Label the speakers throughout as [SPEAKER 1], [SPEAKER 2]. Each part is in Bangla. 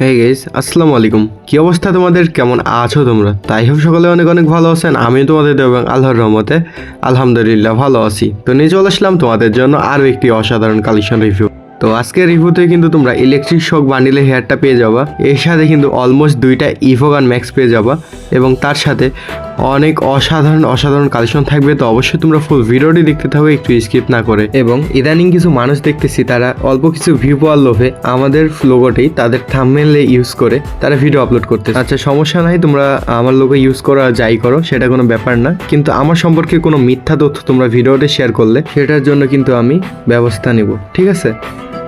[SPEAKER 1] হে গেস আসসালামু আলাইকুম। কি অবস্থা তোমাদের? কেমন আছো তোমরা? তাই হোক, সকলে অনেক অনেক ভালো আছেন। আমি তোমাদের এবং আল্লাহর রহমতে আলহামদুলিল্লাহ ভালো আছি। তো নিয়ে চলে আসলাম তোমাদের জন্য আরও একটি অসাধারণ কালেকশন রিভিউ তো আজকের রিভিউতে কিন্তু তোমরা ইলেকট্রিক শক বান্ডিলে হেয়ারটা পেয়ে যাবা। এর সাথে কিন্তু অলমোস্ট দুইটা ইভোগান ম্যাক্স পেয়ে যাবা। এবং তার সাথে অনেক অসাধারণ অসাধারণ কালেকশন থাকবে। তো অবশ্যই তোমরা ফুল ভিডিওটি দেখতে থাকো, একটু স্কিপ না করে। এবং ইদানিং কিছু মানুষ দেখতেছি, তারা অল্প কিছু ভিউ পাওয়ার লোভে আমাদের লোগোটি তাদের থামমেলে ইউজ করে তারা ভিডিও আপলোড করতে আচ্ছা সমস্যা নাই, তোমরা আমার লোগো ইউজ করা যাই করো, সেটা কোনো ব্যাপার না। কিন্তু আমার সম্পর্কে কোনো মিথ্যা তথ্য তোমরা ভিডিওতে শেয়ার করলে, সেটার জন্য কিন্তু আমি ব্যবস্থা নিব, ঠিক আছে?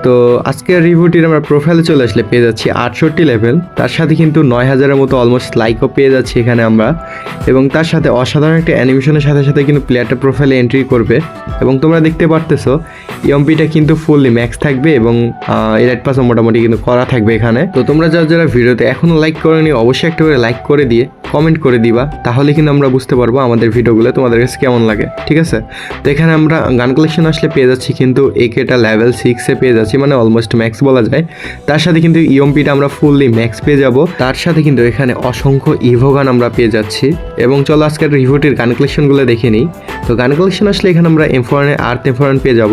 [SPEAKER 1] তো আজকের রিভিউটির আমরা প্রোফাইলে চলে আসলে পেয়ে যাচ্ছি আটষট্টি লেভেল তার সাথে কিন্তু নয় হাজারের মতো অলমোস্ট লাইকও পেয়ে যাচ্ছি এখানে আমরা। এবং তার সাথে অসাধারণ একটা অ্যানিমেশনের সাথে সাথে কিন্তু প্লেয়ারটা প্রোফাইলে এন্ট্রি করবে। এবং তোমরা দেখতে পারতেছো ইএমপিটা কিন্তু ফুললি ম্যাক্স থাকবে এবং এরাইট পাসও মোটামুটি কিন্তু করা থাকবে এখানে। তো তোমরা যারা যারা ভিডিওতে এখনও লাইক করেনি, অবশ্যই একটা করে লাইক করে দিয়ে কমেন্ট করে দিবা, তাহলে কিন্তু আমরা বুঝতে পারব আমাদের ভিডিওগুলো তোমাদের কাছে কেমন লাগে, ঠিক আছে? তো এখানে আমরা গান কালেকশন আসলে পেয়ে যাচ্ছি কিন্তু একেটা লেভেল সিক্সে পেয়ে যাচ্ছি মানে অলমোস্ট ম্যাক্স বলা যায়। তার সাথে কিন্তু ইএমপিটা আমরা ফুললি ম্যাক্স পেয়ে যাব। তার সাথে কিন্তু এখানে অসংখ্য ইভো গান আমরা পেয়ে যাচ্ছি। এবং চলো আজকের রিভোটির গান কালেকশনগুলো দেখে নিই। তো গান কালেকশন আসলে এখানে আমরা এম ফোর আর্থ এম ফোর পেয়ে যাব।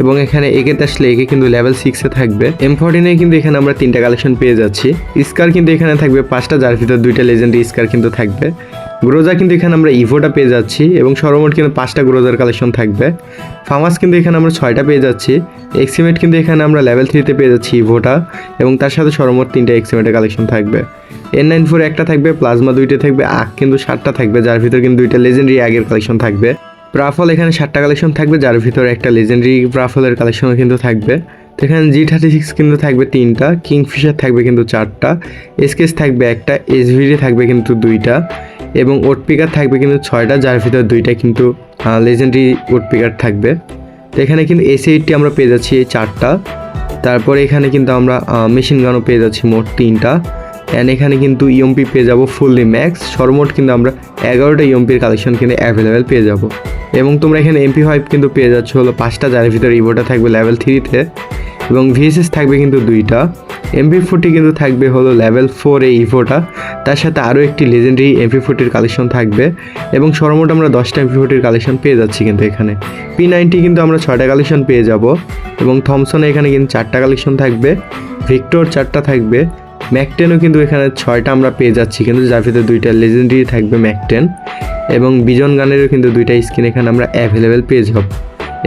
[SPEAKER 1] এবং এখানে একেতে আসলে একে কিন্তু লেভেল সিক্সে থাকবে। এম ফোরটিনে কিন্তু এখানে আমরা তিনটা কালেকশন পেয়ে যাচ্ছি। স্কার কিন্তু এখানে থাকবে পাঁচটা, যার ভিতর দুইটা লেজেন্ডারি স্কার কিন্তু থাকবে। গ্রোজা কিন্তু এখানে আমরা ইভোটা পেয়ে যাচ্ছি এবং সর্বমোট কিন্তু পাঁচটা গ্রোজার কালেকশন থাকবে। ফার্মাস কিন্তু এখানে আমরা ছয়টা পেয়ে যাচ্ছি। এক্সিমেট কিন্তু এখানে আমরা লেভেল থ্রিতে পেয়ে যাচ্ছি ইভোটা এবং তার সাথে সর্বমোট তিনটা এক্সিমেটের কালেকশন থাকবে। এন নাইন ফোর একটা থাকবে প্লাজমা দুইটা থাকবে, আখ কিন্তু সাতটা থাকবে, যার ভিতর কিন্তু দুইটা লেজেন্ডারি আগের কালেকশন থাকবে। প্রাফল এখানে সাতটা কালেকশন থাকবে, যার ভিতরে একটা লেজেন্ডারি প্রাফলের কালেকশনও কিন্তু থাকবে। এখানে জি থার্টি সিক্স কিন্তু থাকবে তিনটা কিংফিশার থাকবে কিন্তু চারটা এসকেস থাকবে একটা এসভিডি থাকবে কিন্তু দুইটা এবং ওট পিকার থাকবে কিন্তু ছয়টা, যার ভিতর দুইটা কিন্তু লেজেন্ডারি ওট পিকার থাকবে। তো এখানে কিন্তু এসি এইটটি আমরা পেয়ে যাচ্ছি এই চারটা। তারপরে এখানে কিন্তু আমরা মেশিন গানও পেয়ে যাচ্ছি মোট তিনটা। অ্যান্ড এখানে কিন্তু ইএমপি পেয়ে যাব ফুললি ম্যাক্স সর্বমোট কিন্তু আমরা এগারোটা ইএমপির কালেকশন কিন্তু অ্যাভেলেবেল পেয়ে যাব। এবং তোমরা এখানে এমপি ফাইভ কিন্তু পেয়ে যাচ্ছ হলো পাঁচটা, যার ভিতরে ইভোটা থাকবে লেভেল থ্রিতে এবং ভিএসএস থাকবে কিন্তু দুইটা। এমপি ফোরটি কিন্তু থাকবে হলো লেভেল ফোর এই ইভোটা তার সাথে আরও একটি লেজেন্ডারি এমপি ফোরটির কালেকশন থাকবে। এবং সর্বমোট আমরা দশটা এমপি ফোরটির কালেকশন পেয়ে যাচ্ছি কিন্তু এখানে। পি নাইনটি কিন্তু আমরা ছয়টা কালেকশন পেয়ে যাব। এবং থমসনে এখানে কিন্তু চারটা কালেকশন থাকবে। ভিক্টর চারটা থাকবে। ম্যাকটেনও কিন্তু এখানে ছয়টা আমরা পেয়ে যাচ্ছি কিন্তু, যার ভিতরে দুইটা লেজেন্ডারি থাকবে ম্যাকটেন এবং বিজন গানেরও কিন্তু দুইটা স্কিন এখানে আমরা অ্যাভেলেবেল পেয়ে যাব।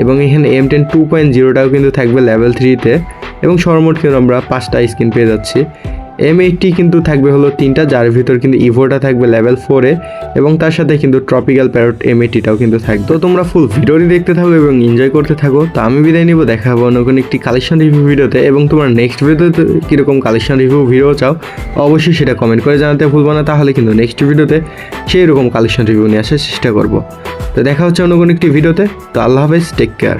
[SPEAKER 1] এবং এখানে এম টেন টু পয়েন্ট জিরোটাও কিন্তু থাকবে লেভেল থ্রিতে এবং সর্বমোট কিন্তু আমরা পাঁচটা স্কিন পেয়ে যাচ্ছি। এম এইটটি কিন্তু থাকবে হলো তিনটা, যার ভিতর কিন্তু ইভোটা থাকবে লেভেল ফোরে এবং তার সাথে কিন্তু ট্রপিক্যাল প্যারট এম এইটিটাও কিন্তু থাকবে। তো তোমরা ফুল ভিডিওটি দেখতে থাকো এবং এনজয় করতে থাকো। তো আমি বিদায় নিব, দেখা হব কোনো একটি কালেকশন রিভিউ ভিডিওতে। এবং তোমরা নেক্সট ভিডিওতে কীরকম কালেকশন রিভিউ ভিডিও চাও, অবশ্যই সেটা কমেন্ট করে জানাতে ভুলবো না। তাহলে কিন্তু নেক্সট ভিডিওতে সেই রকম কালেকশন রিভিউ নিয়ে আসার চেষ্টা করব। তো দেখা হচ্ছে অন্য কোনো একটি ভিডিওতে। তো আল্লাহ হাফেজ take care